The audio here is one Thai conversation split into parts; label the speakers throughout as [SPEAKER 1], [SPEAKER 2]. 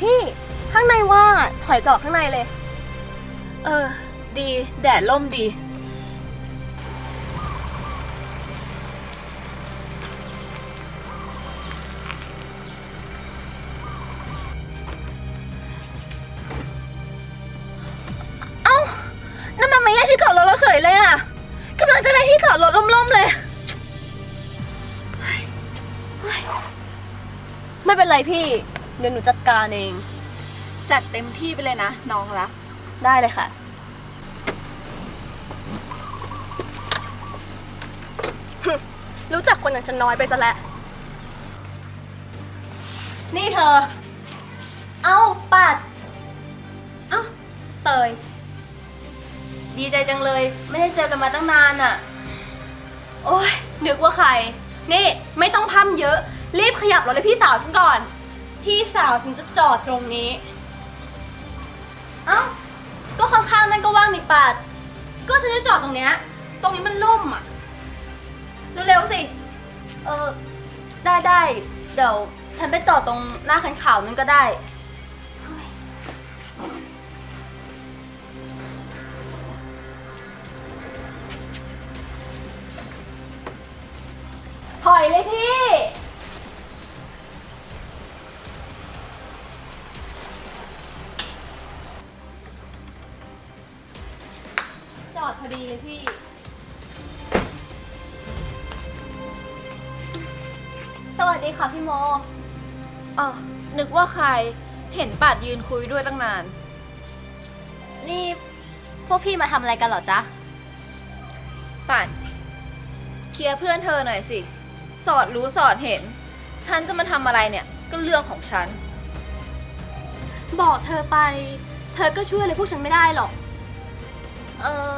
[SPEAKER 1] พี่ข้างในว่างอะถอยจอดข้างในเลย
[SPEAKER 2] เออ ดี แดดล่มดี เอ้านั่นมันไม่ใช่ที่จอดรถเราเฉยเลยอะกำลังจะได้ที่จอดรถล่มๆเลย
[SPEAKER 1] ไม่เป็นไรพี่ เดี๋ยวหนูจัดการเอง
[SPEAKER 2] จัดเต็มที่ไปเลยนะน้องรัก
[SPEAKER 1] ได้เลยค่ะ รู้จักคนอย่างฉันน้อยไปซะแล้ว นี่เธอ เอ้าปัด เอ้าเตย ดีใจจังเลย ไม่ได้เจอกันมาตั้งนานอะโอ้ยนึกว่าใคร นี่ไม่ต้องพัมเยอะ รีบขยับรถเลยพี่สาวฉันก่อน พี่สาวฉันจะจอดตรงนี้ เอ้า ก็ข้างๆนั่นก็ว่างนี่ปัด ก็ฉันจะจอดตรงเนี้ย ตรงนี้มันล่มอะ เร็วๆสิ เออ ได้ได้เดี๋ยวฉันไปจอดตรงหน้าคันขาวนั่นก็ได้ ถอยเลยพี่ เห็
[SPEAKER 2] นปัดยืนคุยด้วยตั้งนาน
[SPEAKER 1] นี่พวกพี่มาทำอะไรกันเหรอจ๊ะ
[SPEAKER 2] ปัดเคลียร์เพื่อนเธอหน่อยสิ สอดรู้สอดเห็น ฉันจะมาทำอะไรเนี่ยก็เรื่องของฉัน
[SPEAKER 1] บอกเธอไป เธอก็ช่วยอะไรพวกฉันไม่ได้หรอก เออ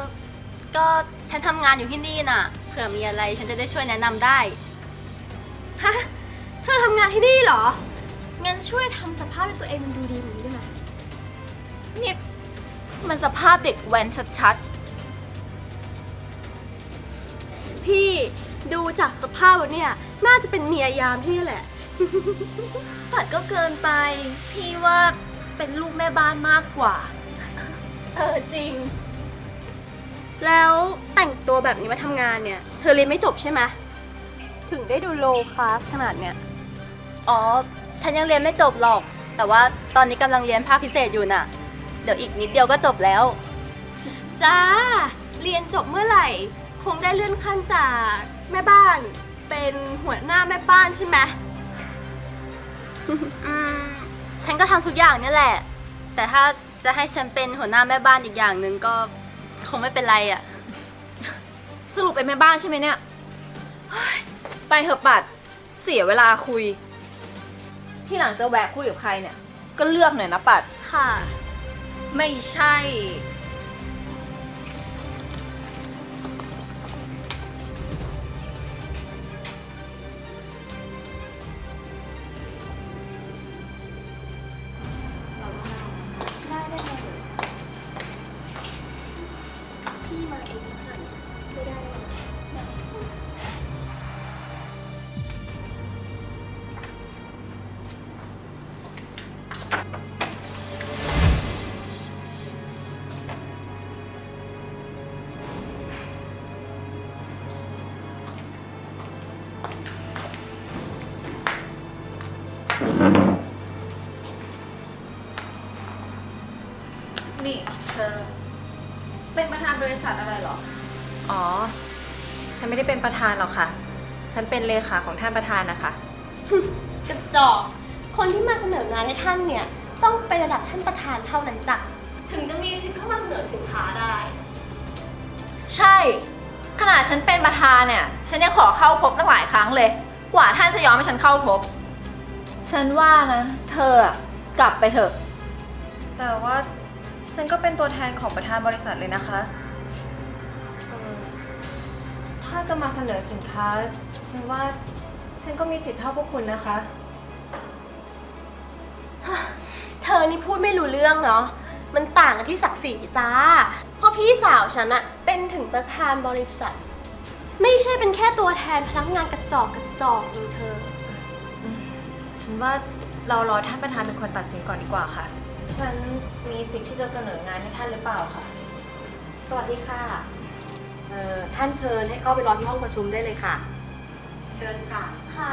[SPEAKER 1] ก็ฉันทำงานอยู่ที่นี่น่ะ เผื่อมีอะไรฉันจะได้ช่วยแนะนำได้ ฮะ เธอทำงานที่นี่เหรอ งั้นช่วยทำสภาพให้ตัวเองมันดูดีกว่านี้ได้ไหม
[SPEAKER 2] นี่มันสภาพเด็กแว้นชัด
[SPEAKER 1] พี่ดูจากสภาพแล้วเนี่ย น่าจะเป็นเมียยามที่นี่แหละ
[SPEAKER 2] ๆปัดก็เกินไป พี่ว่าเป็นลูกแม่บ้านมากกว่า
[SPEAKER 1] เออจริง แล้วแต่งตัวแบบนี้มาทำงานเนี่ย เธอเรียนไม่จบใช่ไหมถึงได้ดูโลคลาสขนาดเนี้ย อ๋อฉันยังเรียนไม่จบหรอก แต่ว่าตอนนี้กำลังเรียนภาคพิเศษอยู่น่ะ เดี๋ยวอีกนิดเดียวก็จบแล้ว จ้า เรียนจบเมื่อไหร่ คงได้เลื่อนขั้นจากแม่บ้าน เป็นหัวหน้าแม่บ้านใช่ไหมอืมฉันก็ทำทุกอย่างเนี่ยแหละ แต่ถ้าจะให้ฉันเป็นหัวหน้าแม่บ้านอีกอย่างหนึ่งก็คงไม่เป็นไรอะ่ะ
[SPEAKER 2] สรุปเป็นแม่บ้านใช่ไหมเนี่ยเฮ้ยไปเถอะปัด เสียเวลาคุย ที่หลังจะแวะคุยกับใครเนี่ย ก็เลือกหน่อยนะปัด
[SPEAKER 1] ค่ะ
[SPEAKER 2] ไม่ใช่
[SPEAKER 1] เป็
[SPEAKER 2] นประธานบริษัทอะไรเหรอ
[SPEAKER 3] อ๋อ ฉันไม่ได้เป็นประธานหรอกค่ะ ฉันเป็นเลขาของท่านประธานนะคะ
[SPEAKER 1] กระจอก คนที่มาเสนองานให้ท่านเนี่ย ต้องไประดับท่านประธานเท่านั้นจ้ะถึงจะมีสิทธิ์เข้ามาเสนอสินค้าได้
[SPEAKER 2] ใช่ ขนาดฉันเป็นประธานเนี่ย ฉันยังขอเข้าพบตั้งหลายครั้งเลย กว่าท่านจะยอมให้ฉันเข้าพบ ฉันว่านะ เธออะกลับไปเถอะ
[SPEAKER 3] แต่ว่า ฉันก็เป็นตัวแทนของประธานบริษัทเลยนะคะเอ่อถ้าจะมาเสนอสินค้า ฉันว่าฉันก็มีสิทธิ์เท่าพวกคุณนะคะ
[SPEAKER 1] เธอนี่พูดไม่รู้เรื่องเนาะ มันต่างกันที่ศักดิ์ศรีจ้า เพราะพี่สาวฉันอะเป็นถึงประธานบริษัท ไม่ใช่เป็นแค่ตัวแทนพนักงานกระจอกกระจอกอย่างเธอ
[SPEAKER 3] ฉันว่าเรารอท่านประธานเป็นคนตัดสินก่อนดีกว่าค่ะ ฉันมีสิทธิ์ที่จะเสนองานให้ท่านหรือเปล่าคะ
[SPEAKER 4] สวัสดีค่ะเอ่อท่านเชิญให้เข้าไปรอที่ห้องประชุมได้เลยค่ะ เชิญค่ะ
[SPEAKER 2] ค่ะ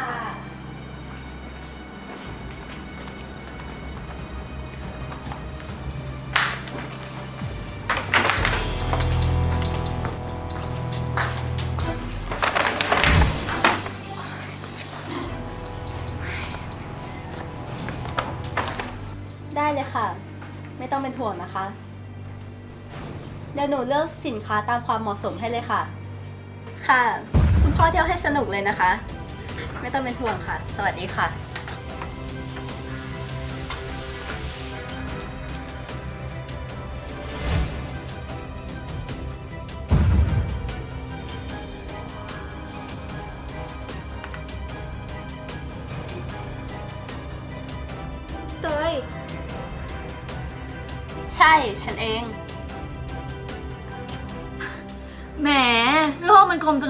[SPEAKER 5] ได้เลยค่ะ ไม่ต้องเป็นห่วงนะคะ เดี๋ยวหนูเลือกสินค้าตามความเหมาะสมให้เลยค่ะ ค่ะ คุณพ่อเที่ยวให้สนุกเลยนะคะ ไม่ต้องเป็นห่วงค่ะ สวัสดีค่ะ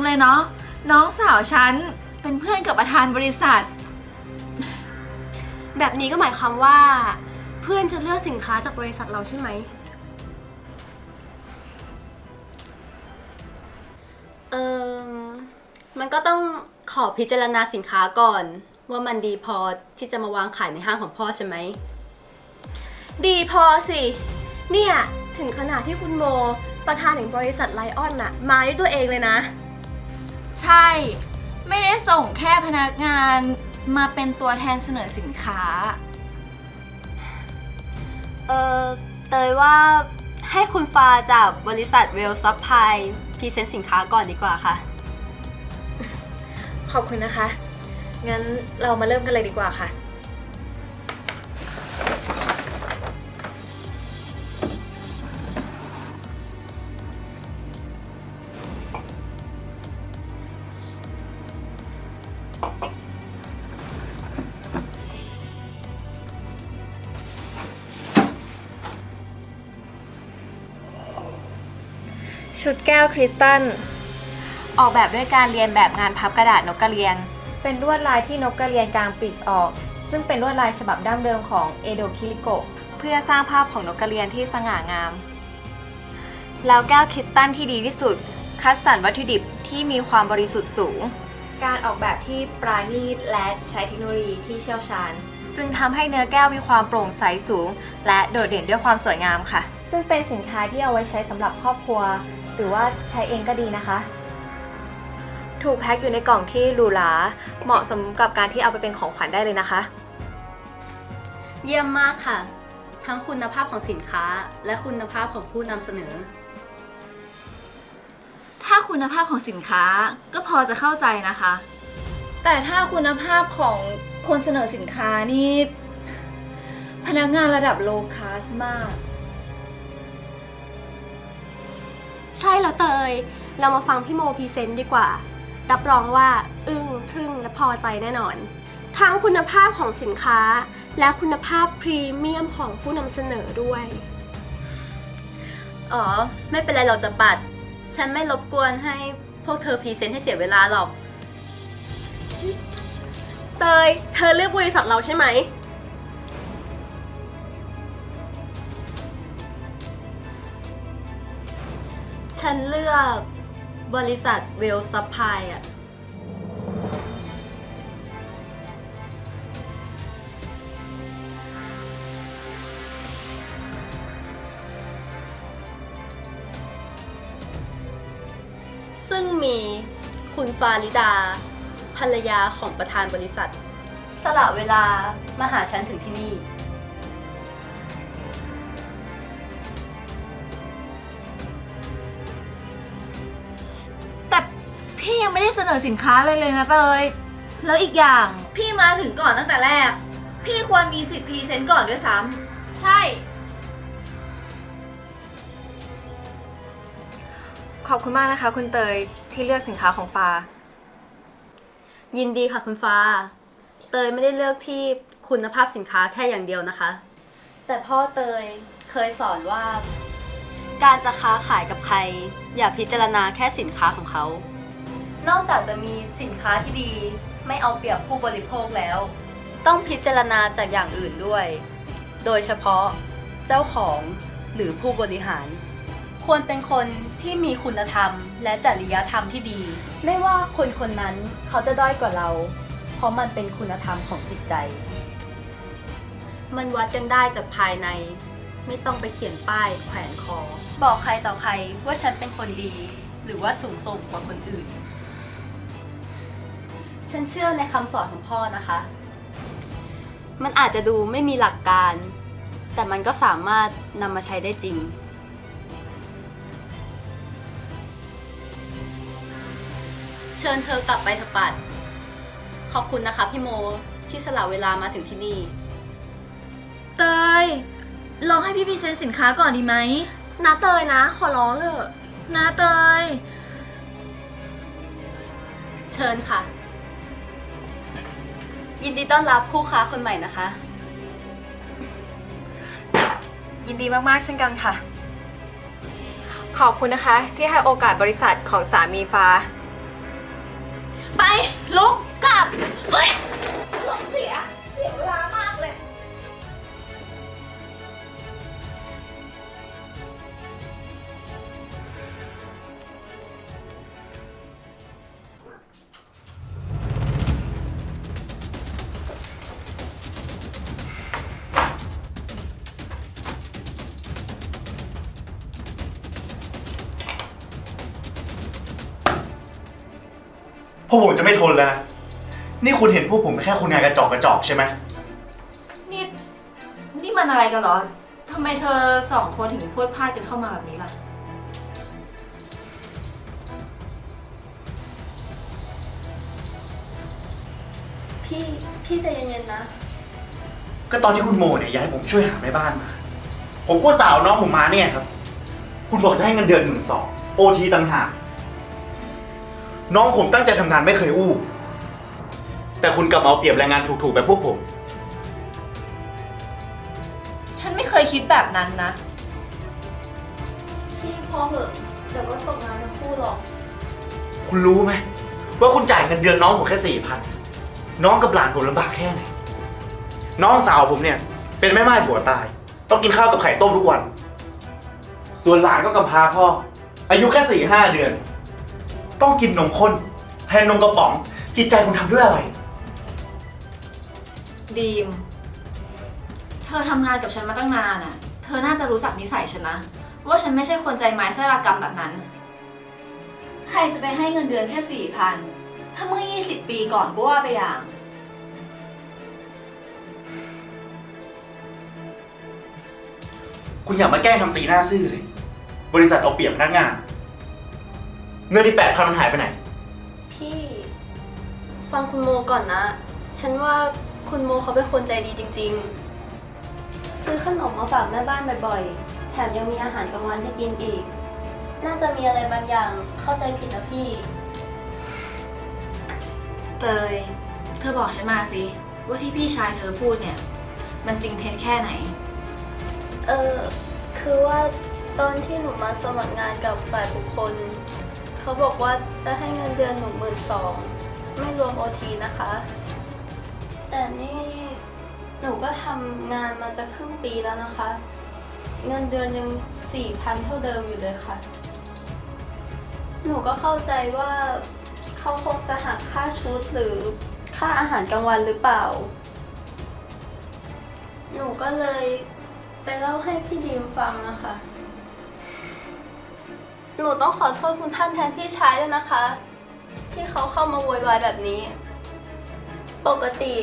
[SPEAKER 2] เลยเนาะน้องสาวฉันเป็นเพื่อนกับประธานบริษัท
[SPEAKER 1] แบบนี้ก็หมายความว่า เพื่อนจะเลือกสินค้าจากบริษัทเราใช่ไหม
[SPEAKER 5] เออมันก็ต้องขอพิจารณาสินค้าก่อน ว่ามันดีพอที่จะมาวางขายในห้างของพ่อใช่ไหม
[SPEAKER 1] ดีพอสิ เนี่ย ถึงขนาดที่คุณโม ประธานแห่งบริษัทไลออนน่ะ มาด้วยตัวเองเลยนะ
[SPEAKER 2] ใช่ ไม่ได้ส่งแค่พนักงานมาเป็นตัวแทนเสนอสินค้า
[SPEAKER 5] เออเตยว่าให้คุณฟ้าจากบริษัทเวลซับพลายพรีเซนต์สินค้าก่อนดีกว่าค่ะ
[SPEAKER 3] ขอบคุณนะคะ งั้นเรามาเริ่มกันเลยดีกว่าค่ะ ชุดแก้วคริสตัลออกแบบด้วยการเรียนแบบงานพับกระดาษนกกระเรียน เป็นลวดลายที่นกกระเรียนกลางปีกออก ซึ่งเป็นลวดลายฉบับดั้งเดิมของเอโดคิริโกะเพื่อสร้างภาพของนกกระเรียนที่สง่างาม แล้วแก้วคริสตัลที่ดีที่สุด คัดสรรวัตถุดิบที่มีความบริสุทธิ์สูง การออกแบบที่ปราณีตและใช้เทคโนโลยีที่เชี่ยวชาญ จึงทำให้เนื้อแก้วมีความโปร่งใสสูง และโดดเด่นด้วยความสวยงามค่ะ ซึ่งเป็นสินค้าที่เอาไว้ใช้สำหรับครอบครัว หรือว่าใช้เองก็ดีนะคะ ถูกแพ็คอยู่ในกล่องที่หรูหราเหมาะสมกับการที่เอาไปเป็นของขวัญได้เลยนะคะ
[SPEAKER 5] เยี่ยมมากค่ะ ทั้งคุณภาพของสินค้า และคุณภาพของผู้นำเสนอ
[SPEAKER 2] ถ้าคุณภาพของสินค้าก็พอจะเข้าใจนะคะ แต่ถ้าคุณภาพของคนเสนอสินค้านี่ พนักงานระดับโลคาสมาก
[SPEAKER 1] ใช่แล้วเตย เรามาฟังพี่โมพรีเซนต์ดีกว่า รับรองว่าอึ้งทึ่งและพอใจแน่นอน ทั้งคุณภาพของสินค้า และคุณภาพพรีเมียมของผู้นำเสนอด้วย
[SPEAKER 5] อ๋อ ไม่เป็นไรเราจะปัด ฉันไม่รบกวนให้พวกเธอพรีเซนต์ให้เสียเวลาหรอก
[SPEAKER 1] เตย เธอเลือกบริษัทเราใช่ไหม
[SPEAKER 5] ฉันเลือกบริษัทเวลซัพพลายอะซึ่งมีคุณฟาริดา ภรรยาของประธานบริษัท สละเวลามาหาฉันถึงที่นี่
[SPEAKER 2] อสินค้าเลยเลยนะเตย แล้วอีกอย่างพี่มาถึงก่อนตั้งแต่แรก พี่ควรมีสิทธิ์พรีเซนต์ก่อนด้วยซ้ำใช่
[SPEAKER 3] ขอบคุณมากนะคะ คุณเตยที่เลือกสินค้าของปา
[SPEAKER 5] ยินดีค่ะคุณฟ้า เตยไม่ได้เลือกที่คุณภาพสินค้าแค่อย่างเดียวนะคะ แต่พ่อเตยเคยสอนว่า การจะค้าขายกับใคร อย่าพิจารณาแค่สินค้าของเขา นอกจากจะมีสินค้าที่ดี ไม่เอาเปรียบผู้บริโภคแล้ว ต้องพิจารณาจากอย่างอื่นด้วย โดยเฉพาะเจ้าของหรือผู้บริหาร ควรเป็นคนที่มีคุณธรรม และจริยธรรมที่ดี ไม่ว่าคนคนนั้นเขาจะด้อยกว่าเรา เพราะมันเป็นคุณธรรมของจิตใจ มันวัดกันได้จากภายใน ไม่ต้องไปเขียนป้ายแขวนคอ บอกใครต่อใครว่าฉันเป็นคนดี หรือว่าสูงส่งกว่าคนอื่น ฉันเชื่อในคำสอนของพ่อนะคะ มันอาจจะดูไม่มีหลักการ แต่มันก็สามารถนำมาใช้ได้จริง เชิญเธอกลับไปเถอะปัด ขอบคุณนะคะพี่โมที่สละเวลามาถึงที่นี่
[SPEAKER 2] เตยลองให้พี่พรีเซนต์สินค้าก่อนดีไหม
[SPEAKER 1] นะเตยนะ ขอร้องเลย
[SPEAKER 2] นะเตย
[SPEAKER 5] เชิญค่ะ ยินดีต้อนรับผู้ค้าคนใหม่นะคะ
[SPEAKER 3] ยินดีมากๆเช่นกันค่ะ ขอบคุณนะคะ ที่ให้โอกาสบริษัทของสามีฟ้า
[SPEAKER 2] ไป ลุก กลับ เฮ้ย
[SPEAKER 6] ทนแล้วนะนี่คุณเห็นพวกผมเป็นแค่คนงานกระจอกกระจอกใช่ไหม
[SPEAKER 2] นี่ นี่มันอะไรกันเหรอ ทำไมเธอสองคนถึงพูดพลาดกันเข้ามาแบบนี้ล่ะ
[SPEAKER 5] พี่ พี่ใจเย็นๆนะ
[SPEAKER 6] ก็ตอนที่คุณโมเนี่ยอยากให้ผมช่วยหาแม่บ้านมา ผมก็สาวน้องผมมาเนี่ยครับ คุณบอกจะให้เงินเดือนหมื่นสองโอทีต่างหาก น้องผมตั้งใจทำงานไม่เคยอู้ แต่คุณกลับมาเอาเปรียบแรงงานถูกๆแบบพวกผม
[SPEAKER 2] ฉันไม่เคยคิดแบบนั้นนะ
[SPEAKER 5] พี่พอเหอะเดี๋ยวก็ตกงานทั้งคู่หรอก
[SPEAKER 6] คุณรู้ไหมว่าคุณจ่ายเงินเดือนน้องผมแค่สี่พันน้องกับหลานผมลำบากแค่ไหน น้องสาวผมเนี่ย เป็นแม่ไม้ผัวตาย ต้องกินข้าวกับไข่ต้มทุกวัน ส่วนหลานก็กำพร้าพ่อ อายุแค่สี่ห้าเดือน ต้องกินนมข้นแทนนมกระป๋อง จิตใจคุณทำด้วยอะไร
[SPEAKER 2] ดีม เธอทำงานกับฉันมาตั้งนานอะ เธอน่าจะรู้จักนิสัยฉันนะ ว่าฉันไม่ใช่คนใจไม้ไส้ระกรรมแบบนั้น ใครจะไปให้เงินเดือนแค่สี่พันถ้าเมื่อ 20 ปีก่อนก็ว่าไปอย่าง
[SPEAKER 6] คุณอย่ามาแกล้งทำตีหน้าซื่อเลย บริษัทเอาเปรียบพนักงาน เงินที่แปดพันมันหายไปไหน
[SPEAKER 5] พี่ฟังคุณโมก่อนนะ ฉันว่าคุณโมเขาเป็นคนใจดีจริง ๆ ซื้อขนมมาฝากแม่บ้านบ่อยๆ แถมยังมีอาหารกลางวันให้กินอีก น่าจะมีอะไรบางอย่างเข้าใจผิดนะพี่
[SPEAKER 2] เตย เธอบอกฉันมาสิ ว่าที่พี่ชายเธอพูดเนี่ย มันจริงเท็จแค่ไหน
[SPEAKER 5] เออคือว่าตอนที่หนูมาสมัครงานกับฝ่ายบุคคล เขาบอกว่าจะให้เงินเดือนหนูหมื่นสองไม่รวมโอทีนะคะ แต่นี่หนูก็ทำงานมาจะครึ่งปีแล้วนะคะ เงินเดือนยังสี่พันเท่าเดิมอยู่เลยค่ะ หนูก็เข้าใจว่าเขาคงจะหักค่าชุดหรือค่าอาหารกลางวันหรือเปล่า หนูก็เลยไปเล่าให้พี่ดีมฟังอะค่ะ หนูต้องขอโทษคุณท่านแทนพี่ชายด้วยนะคะ ที่เขาเข้ามาโวยวายแบบนี้ ปกติ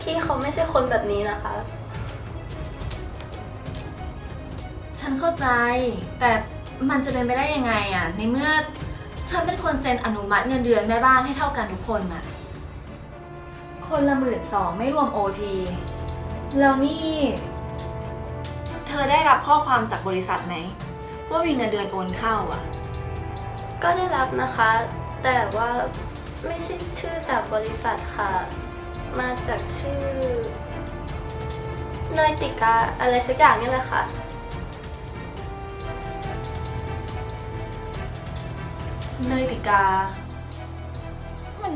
[SPEAKER 5] พี่เขาไม่ใช่คนแบบนี้นะคะ
[SPEAKER 2] ฉันเข้าใจ แต่มันจะเป็นไปได้ยังไงอะในเมื่อฉันเป็นคนเซ็นอนุมัติเงินเดือนแม่บ้านให้เท่ากันทุกคนอะคนละหมื่นสองไม่รวมโอทีแล้วนี่ เธอได้รับข้อความจากบริษัทไหม ว่ามีเงินเดือนโอนเข้าอะ
[SPEAKER 5] ก็ได้รับนะคะ แต่ว่าไม่ใช่ชื่อจากบริษัทค่ะ มาจากชื่อเนยติกาอะไรสักอย่างนี่แหละค่ะ
[SPEAKER 2] เนยติกา มัน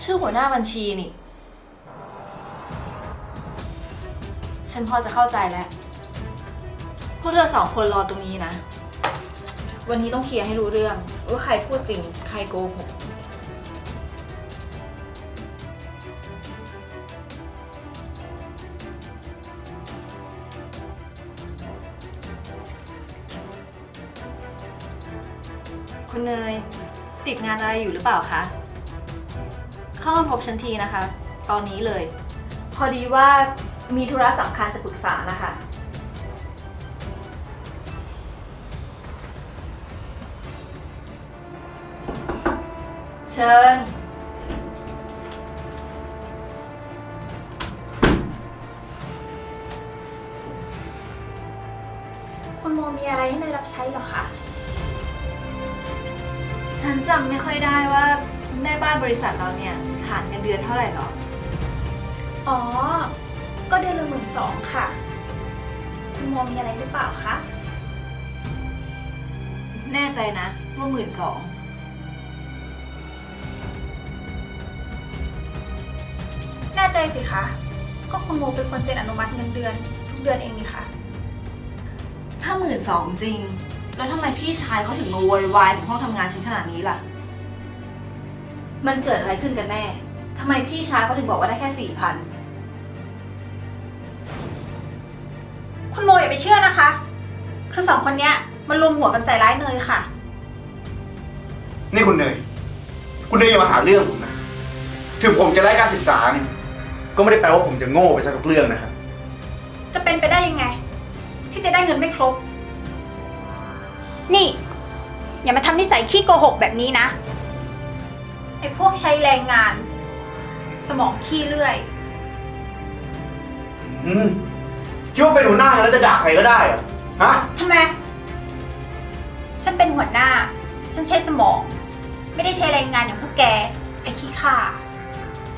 [SPEAKER 2] ชื่อหัวหน้าบัญชีนี่ ฉันพอจะเข้าใจแล้ว พวกเธอสองคนรอตรงนี้นะ วันนี้ต้องเคลียร์ให้รู้เรื่อง ว่าใครพูดจริง ใครโกหก คุณเนย ติดงานอะไรอยู่หรือเปล่าคะ เข้ามาพบฉันทีนะคะ ตอนนี้เลย พอดีว่ามีธุระสำคัญจะปรึกษานะคะ เชิญ
[SPEAKER 7] คุณโมมีอะไรให้เนยรับใช้เหรอคะ
[SPEAKER 2] ฉันจำไม่ค่อยได้ว่าแม่บ้านบริษัทเราเนี่ยฐานเงินเดือนเท่าไหร่หรอ
[SPEAKER 7] อ๋อ ก็เดือนละหมื่นสองค่ะ คุณโมมีอะไรหรือเปล่าคะ
[SPEAKER 2] แน่ใจนะว่าหมื่นสอง
[SPEAKER 7] น่ใจสิคะ ก็คุณโมเป็นคนเซ็นอนุมัติเงินเดือน ทุกเดือนเองนี่คะ
[SPEAKER 2] ถ้าหมื่นสองจริง แล้วทำไมพี่ชายเขาถึงมาโวยวายถึงห้องทำงานฉันขนาดนี้ล่ะ มันเกิดอะไรขึ้นกันแน่ ทำไมพี่ชายเขาถึงบอกว่าได้แค่สี่พัน
[SPEAKER 7] คุณโมอย่าไปเชื่อนะคะ คือสองคนเนี้ยมันรวมหัวกันใส่ร้ายเนยค่ะ
[SPEAKER 6] นี่คุณเนย คุณเนยอย่ามาหาเรื่องผมนะ ถึงผมจะไร้การศึกษาเนี่ย ก็ไม่ได้แปลว่าผมจะโง่ไปซะทุกเรื่องนะครับ
[SPEAKER 7] จะเป็นไปได้ยังไง ที่จะได้เงินไม่ครบ นี่ อย่ามาทำนิสัยขี้โกหกแบบนี้นะ ไอ้พวกใช้แรงงาน สมองขี้เลื่อย
[SPEAKER 6] อืมคิดว่าเป็นหัวหน้าแล้วจะด่าใครก็ได้เหรอฮะ
[SPEAKER 7] ทำไม ฉันเป็นหัวหน้า ฉันใช้สมอง ไม่ได้ใช้แรงงานอย่างพวกแก ไอ้ขี้ข่า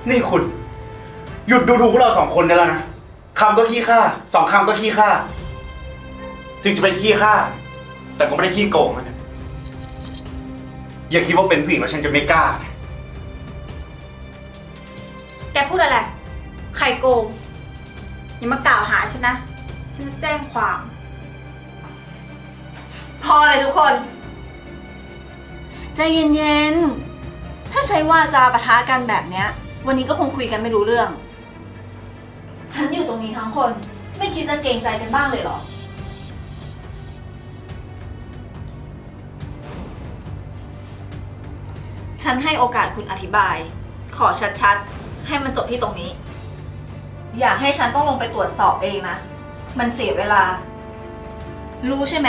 [SPEAKER 6] นี่คุณ หยุดดูถูกพวกเราสองคนได้แล้วนะคำก็ขี้ข้าสองคำก็ขี้ข้าถึงจะเป็นขี้ข้าแต่ก็ไม่ได้ขี้โกงนะอย่าคิดว่าเป็นผู้หญิงแล้วฉันจะไม่กล้านะ
[SPEAKER 7] แกพูดอะไร ใครโกง อย่ามากล่าวหาฉันนะ ฉันจะแจ้งความ
[SPEAKER 2] พอเลยทุกคน ใจเย็นๆ ถ้าใช้วาจาปะทะกันแบบเนี้ย วันนี้ก็คงคุยกันไม่รู้เรื่อง ฉันอยู่ตรงนี้ทั้งคน ไม่คิดจะเกรงใจกันบ้างเลยเหรอ ฉันให้โอกาสคุณอธิบาย ขอชัดๆ ให้มันจบที่ตรงนี้ อย่าให้ฉันต้องลงไปตรวจสอบเองนะ มันเสียเวลา รู้ใช่ไหม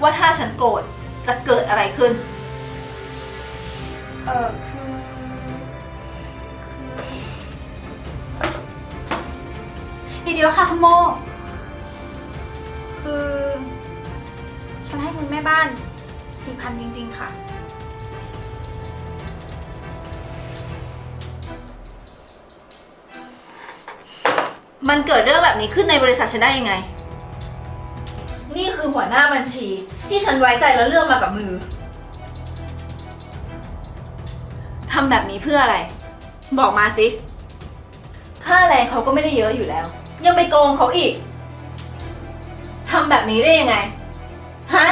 [SPEAKER 2] ว่าถ้าฉันโกรธจะเกิดอะไรขึ้น
[SPEAKER 7] เออ คือคือเดี๋ยวๆค่ะคุณโม คือ ฉันให้เงินแม่บ้านสี่พันจริง ๆ ค่ะ
[SPEAKER 2] มันเกิดเรื่องแบบนี้ขึ้นในบริษัทฉันได้ยังไง นี่คือหัวหน้าบัญชี ที่ฉันไว้ใจแล้วเลือกมากับมือ ทำแบบนี้เพื่ออะไร บอกมาสิ ค่าแรงเขาก็ไม่ได้เยอะอยู่แล้ว ยังไปโกงเขาอีกทำแบบนี้ได้ยังไง ฮะ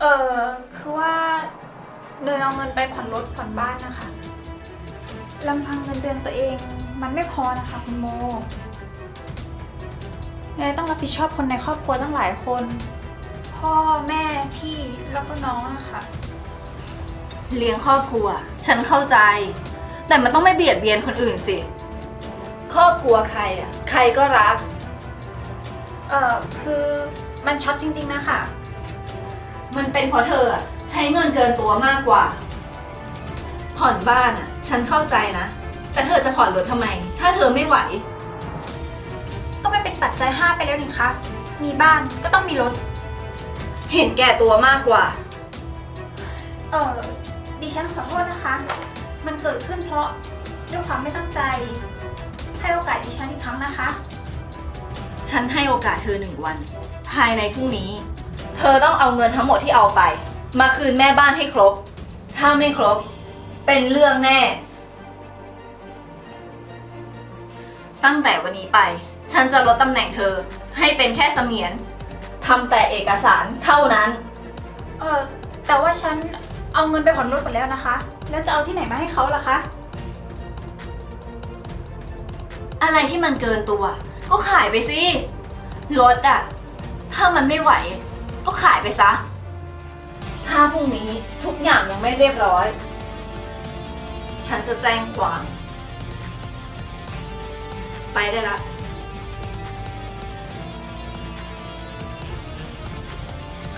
[SPEAKER 7] เออคือว่าเนยเอาเงินไปผ่อนรถผ่อนบ้านนะคะลำพังเงินเดือนตัวเอง มันไม่พอนะคะคุณโมเนยต้องรับผิดชอบคนในครอบครัวตั้งหลายคน พ่อแม่พี่แล้วก็น้องอะค่ะ
[SPEAKER 2] เลี้ยงครอบครัว ฉันเข้าใจ แต่มันต้องไม่เบียดเบียนคนอื่นสิ ครอบครัวใครอะ ใครก็รัก
[SPEAKER 7] เออคือมันช็อตจริงๆนะคะ
[SPEAKER 2] มันเป็นเพราะเธออะใช้เงินเกินตัวมากกว่า ผ่อนบ้านอะ ฉันเข้าใจนะ แต่เธอจะผ่อนรถทำไม ถ้าเธอไม่ไหว
[SPEAKER 7] ก็ไม่เป็นปัจจัยห้าไปแล้วนี่คะมีบ้านก็ต้องมีรถ
[SPEAKER 2] เห็นแก่ตัวมากกว่า
[SPEAKER 7] เออดิฉันขอโทษนะคะ มันเกิดขึ้นเพราะด้วยความไม่ตั้งใจ ให้โอกาสดิฉันอีกครั้งนะคะ
[SPEAKER 2] ฉันให้โอกาสเธอหนึ่งวัน ภายในพรุ่งนี้ เธอต้องเอาเงินทั้งหมดที่เอาไป มาคืนแม่บ้านให้ครบ ถ้าไม่ครบ เป็นเรื่องแน่ ตั้งแต่วันนี้ไป ฉันจะลดตำแหน่งเธอ ให้เป็นแค่เสมียนทำแต่เอกสารเท่านั้น
[SPEAKER 7] เออ แต่ว่าฉันเอาเงินไปผ่อนรถหมดแล้วนะคะ แล้วจะเอาที่ไหนมาให้เขาล่ะคะ
[SPEAKER 2] อะไรที่มันเกินตัว ก็ขายไปสิรถอะถ้ามันไม่ไหว ก็ขายไปซะ ถ้าพรุ่งนี้ทุกอย่างยังไม่เรียบร้อย ฉันจะแจ้งความไปได้ละ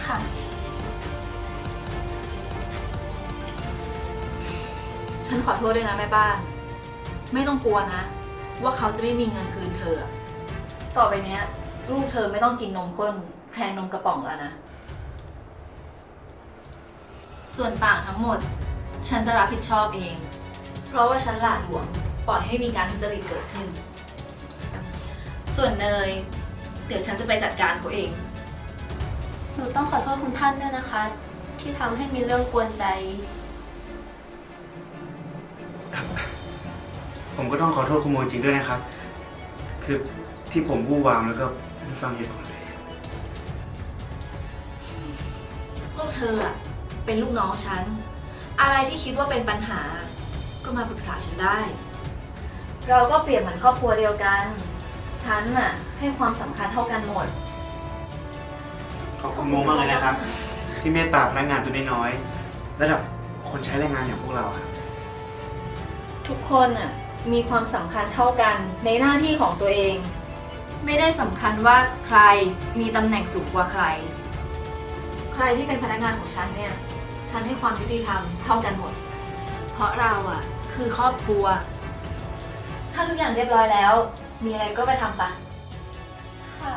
[SPEAKER 7] ค่ะ
[SPEAKER 2] ฉันขอโทษด้วยนะแม่บ้าน ไม่ต้องกลัวนะ ว่าเขาจะไม่มีเงินคืนเธอ ต่อไปเนี้ยลูกเธอไม่ต้องกินนมข้นแทนนมกระป๋องแล้วนะ ส่วนต่างทั้งหมด ฉันจะรับผิดชอบเอง เพราะว่าฉันหละหลวมปล่อยให้มีการทุจริตเกิดขึ้น ส่วนเนย เดี๋ยวฉันจะไปจัดการเขาเอง
[SPEAKER 5] หนูต้องขอโทษคุณท่านด้วยนะคะ ที่ทำให้มีเรื่องกวนใจ
[SPEAKER 6] ผมก็ต้องขอโทษคุณโมจริงด้วยนะครับ คือที่ผมวู่วามแล้วก็ไม่ฟังเหตุผลเลย
[SPEAKER 2] พวกเธออะเป็นลูกน้องฉัน อะไรที่คิดว่าเป็นปัญหา ก็มาปรึกษาฉันได้ เราก็เปรียบเหมือนครอบครัวเดียวกัน ฉันน่ะให้ความสำคัญเท่ากันหมด
[SPEAKER 6] ขอบคุณโมมากเลยนะครับ ที่เมตตาพนักงานตัวน้อยๆระดับคนใช้แรงงานอย่างพวกเราครับ
[SPEAKER 2] ทุกคนน่ะ มีความสำคัญเท่ากันในหน้าที่ของตัวเอง ไม่ได้สำคัญว่าใครมีตำแหน่งสูงกว่าใคร ใครที่เป็นพนักงานของฉันเนี่ย ฉันให้ความยุติธรรมเท่ากันหมด เพราะเราอะ คือครอบครัว ถ้าทุกอย่างเรียบร้อยแล้ว มีอะไรก็ไปทำปะ
[SPEAKER 5] ค่ะ